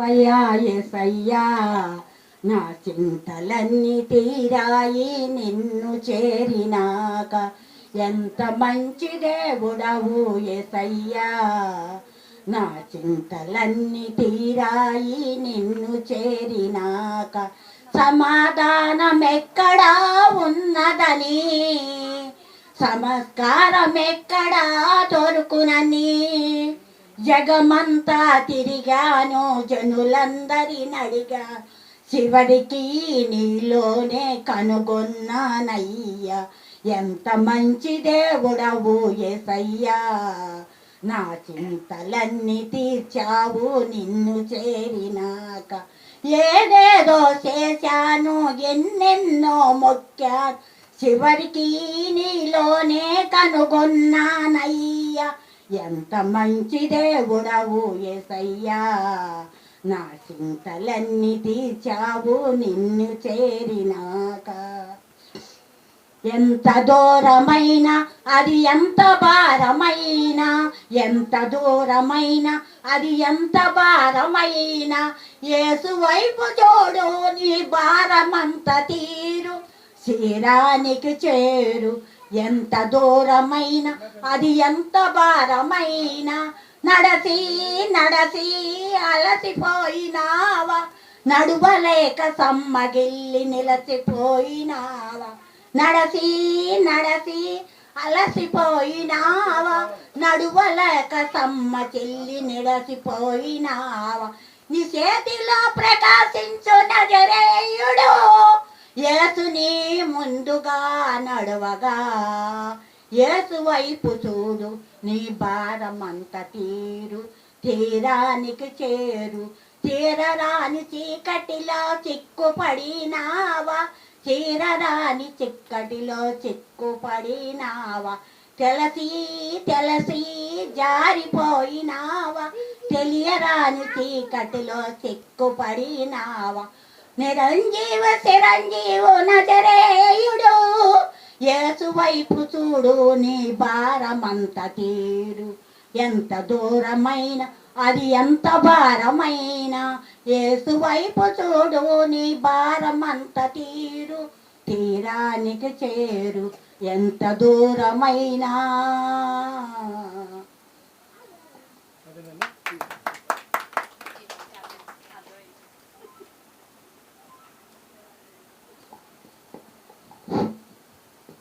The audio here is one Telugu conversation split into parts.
వయ్యా ఎసయ్యా నా చింతలన్నీ తీరాయి నిన్ను చేరినాక. ఎంత మంచి దేవుడవు ఎసయ్యా నా చింతలన్నీ తీరాయి నిన్ను చేరినాక. సమాధానం ఎక్కడా ఉన్నదని. సమస్కారం ఎక్కడా దొరుకునని. జగమంతా తిరిగాను జనులందరి నడిగా. చివరికి నీలోనే కనుగొన్నానయ్యా. ఎంత మంచి దేవుడవు ఎసయ్యా నా చింతలన్నీ తీర్చావు నిన్ను చేరినాక. ఏదేదో చేశాను ఎన్నెన్నో మొక్కాను. చివరికి నీలోనే కనుగొన్నానయ్యా. ఎంత మంచి దేవుడవు ఎసయ్యా నా చింతలన్నీ తీర్చావు నిన్ను చేరినాక. ఎంత దూరమైన అది ఎంత భారమైన ఎంత దూరమైన అది ఎంత భారమైన ఏసు వైపు చూడు నీ భారమంత తీరు శిరానికి చేరు ఎంత దూరమైన అది ఎంత భారమైన. నడసి నడసి అలసిపోయినావా. నడువలేక సమ్మగిల్లి నిలసిపోయినావా. నడసి నడసి అలసిపోయినావా. నడువలేక సమ్మ చెల్లి నిలసిపోయినావా. నీ చేతిలో ప్రకాశించు నజరేయుడు. యేసుని ముందుగా నడవగా. యేసు వైపు చూడు నీ భారమంత తీరు. తీరానికి చేరు. తీరరాని చీకటిలో చిక్కుపడినావా? తీరరాని చిక్కటిలో చిక్కుపడినావా? తెలసి తెలసి జారిపోయినావా? తెలియరాని చీకటిలో చిక్కుపడినావా? నిరంజీవ చిరంజీవు నజరేయుడు. ఏసువైపు వైపు చూడు నీ భారమంత తీరు. ఎంత దూరమైన అది ఎంత భారమైన. ఏసువైపు వైపు చూడు నీ భారమంత తీరు. తీరానికి చేరు ఎంత దూరమైనా.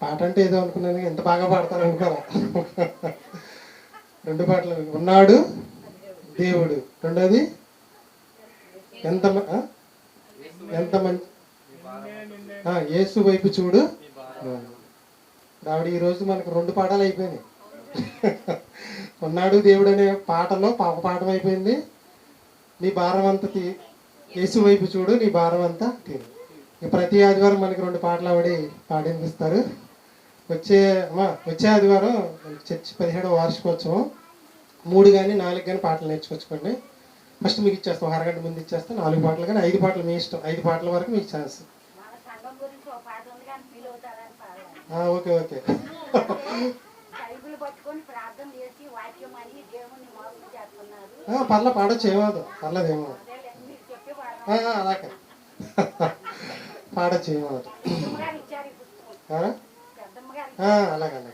పాట అంటే ఏదో అనుకున్నాను ఎంత బాగా పాడతాను అనుకోరా రెండు పాటలు ఉన్నాడు దేవుడు. రెండోది ఎంత ఎంత మంచి యేసు వైపు చూడు. ఆవిడ ఈరోజు మనకు రెండు పాటలు అయిపోయినాయి. ఉన్నాడు దేవుడు అనే పాటలో పాప పాఠం అయిపోయింది. నీ భారం అంతా తీ యేసు వైపు చూడు నీ భారం అంతా తీరు ప్రతి ఆదివారం మనకి రెండు పాటలు ఆవిడ పాడినిపిస్తారు వచ్చే వచ్చే ఆదివారం చర్చి పదిహేడవ వార్షికోత్సవం. మూడు కానీ నాలుగు కానీ పాటలు నేర్చుకొచ్చుకోండి. ఫస్ట్ మీకు ఇచ్చేస్తాం అరగంట ముందు ఇచ్చేస్తాం నాలుగు పాటలు కానీ ఐదు పాటలు మీ ఇష్టం ఐదు పాటల వరకు మీకు ఛాన్స్ ఓకే ఓకే. పర్లే పాడొచ్చు ఏమవుదు పర్లేదు ఆ, అలాగే. పాడొచ్చు ఏమవుదు Ah, la gana.